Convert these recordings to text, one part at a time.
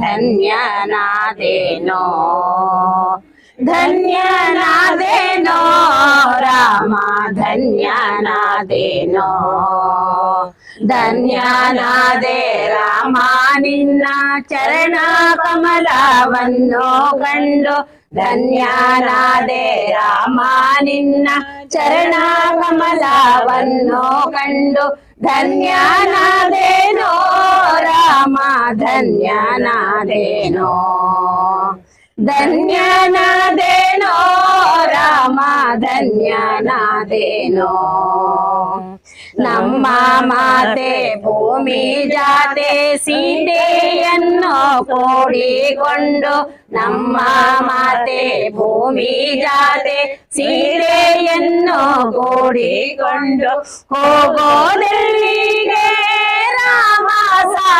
ಧನ್ಯನಾದೇನೋ ಧನ್ಯನಾದೇನೋ ರಾಮ ಧನ್ಯನಾದೇನೋ ಧನ್ಯನಾದೆ ರಾಮ ನಿನ್ನ ಚರಣ ಕಮಲವನ್ನು ಕಂಡು ಧನ್ಯನಾದೆ ರಾಮ ನಿನ್ನ ಚರಣ ಕಮಲವನ್ನು ಕಂಡು ಧನ್ಯನಾದೇನೋ ರಾಮ ಧನ್ಯನಾದೇನೋ ಧನ್ಯನಾದೇನೋ ರಾಮ ಧನ್ಯನಾದೇನೋ ನಮ್ಮ ಮಾತೆ ಭೂಮಿ ಜಾತೆ ಸೀತೆಯನ್ನು ಕೂಡಿಕೊಂಡು ನಮ್ಮ ಮಾತೆ ಭೂಮಿ ಜಾತೆ ಸೀತೆಯನ್ನು ಕೂಡಿಕೊಂಡು ಹೋಗೋದೆಲ್ಲಿಗೆ ರಾಮ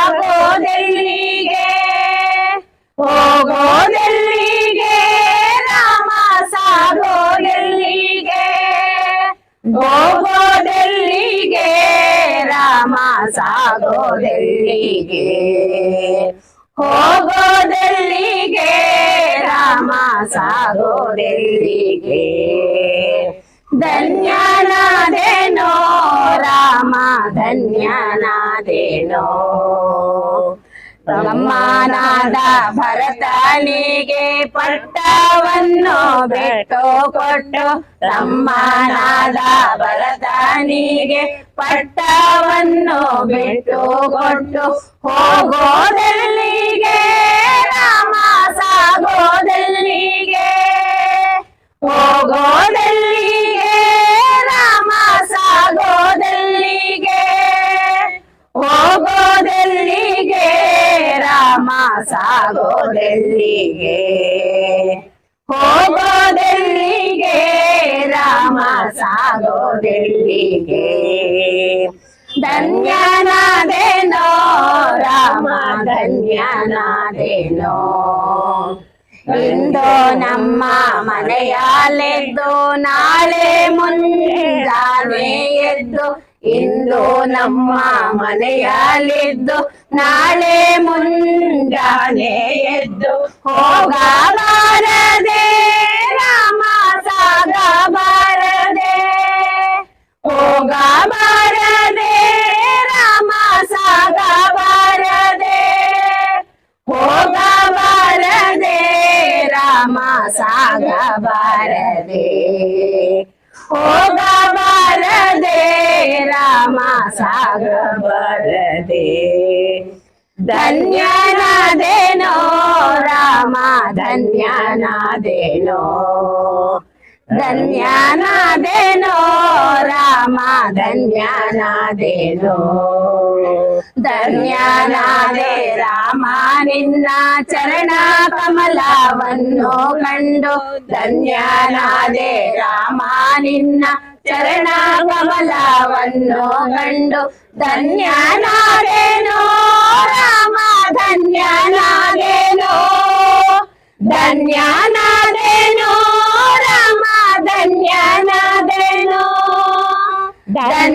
ಸಾಗೋದೆಲ್ಲಿಗೆ ಹೋಗೋದೆಲ್ಲಿಗೆ ರಾಮ ಸಾಗೋದೆಲ್ಲಿಗೆ ಹೋಗೋದೆಲ್ಲಿಗೆ ರಾಮ ಸಾಗೋದೆಲ್ಲಿಗೆ ಹೋಗೋದೆಲ್ಲಿಗೆ ರಾಮ ಸಾಗೋದೆಲ್ಲಿಗೆ. ಧನ್ಯನಾದೇನೋ ರಾಮ ಧನ್ಯನಾದೇನೋ. ಬ್ರಹ್ಮನಾದ ಭರತನಿಗೆ ಪಟ್ಟವನ್ನು ಬಿಟ್ಟು ಕೊಟ್ಟು ಬ್ರಹ್ಮನಾದ ಭರತನಿಗೆ ಪಟ್ಟವನ್ನು ಬಿಟ್ಟು ಕೊಟ್ಟು ಹೋಗೋದೆಲ್ಲಿಗೆ ರಾಮ ಸಾಗೋದೆಲ್ಲಿಗೆ ಹೋಗೋದೆಲ್ಲಿಗೆ? ರಾಮ ಸಾಗೋದೆಲ್ಲಿಗೆ ಧನ್ಯನಾದೇನೋ ರಾಮ ಧನ್ಯನಾದೇನೋ ಇಂದು ನಮ್ಮ ಮನೆಯಲ್ಲೆದ್ದು ನಾಳೆ ಮುಂಜಾನೆ ಎದ್ದು ಇಂದು ನಮ್ಮ ಮನೆಯಲ್ಲಿದ್ದು ನಾಳೆ ಮುಂಜಾನೆ ಎದ್ದು ಹೋಗಬಾರದೆ, ರಾಮ ಸಾಗಬಾರದೆ. ಹೋಗಬಾರದೆ, ರಾಮ ಸಾಗಬಾರದೆ. ಹೋಗಬಾರದೆ, ರಾಮ ಸಾಗಬಾರದೆ. ಹೋಗಬಾರದೆ ರಾಮ ಸಾಗಬಾರದೆ ಧನ್ಯನಾದೇನೋ ರಾಮ ಧನ್ಯನಾದೇನೋ ಧನ್ಯನಾದೇನೋ, ರಾಮ, ಧನ್ಯನಾದೇನೋ. ಧನ್ಯನಾದೆ, ರಾಮ, ನಿನ್ನ ಚರಣ ಕಮಲವನ್ನು ಕಂಡು. ಧನ್ಯನಾದೆ, ರಾಮ, ನಿನ್ನ ಚರಣ ಕಮಲವನ್ನು ಕಂಡು. ಧನ್ಯನಾದೇನೋ, ರಾಮ, ಧನ್ಯನಾದೇನೋ. ಧನ್ಯನಾದೇನೋ 咱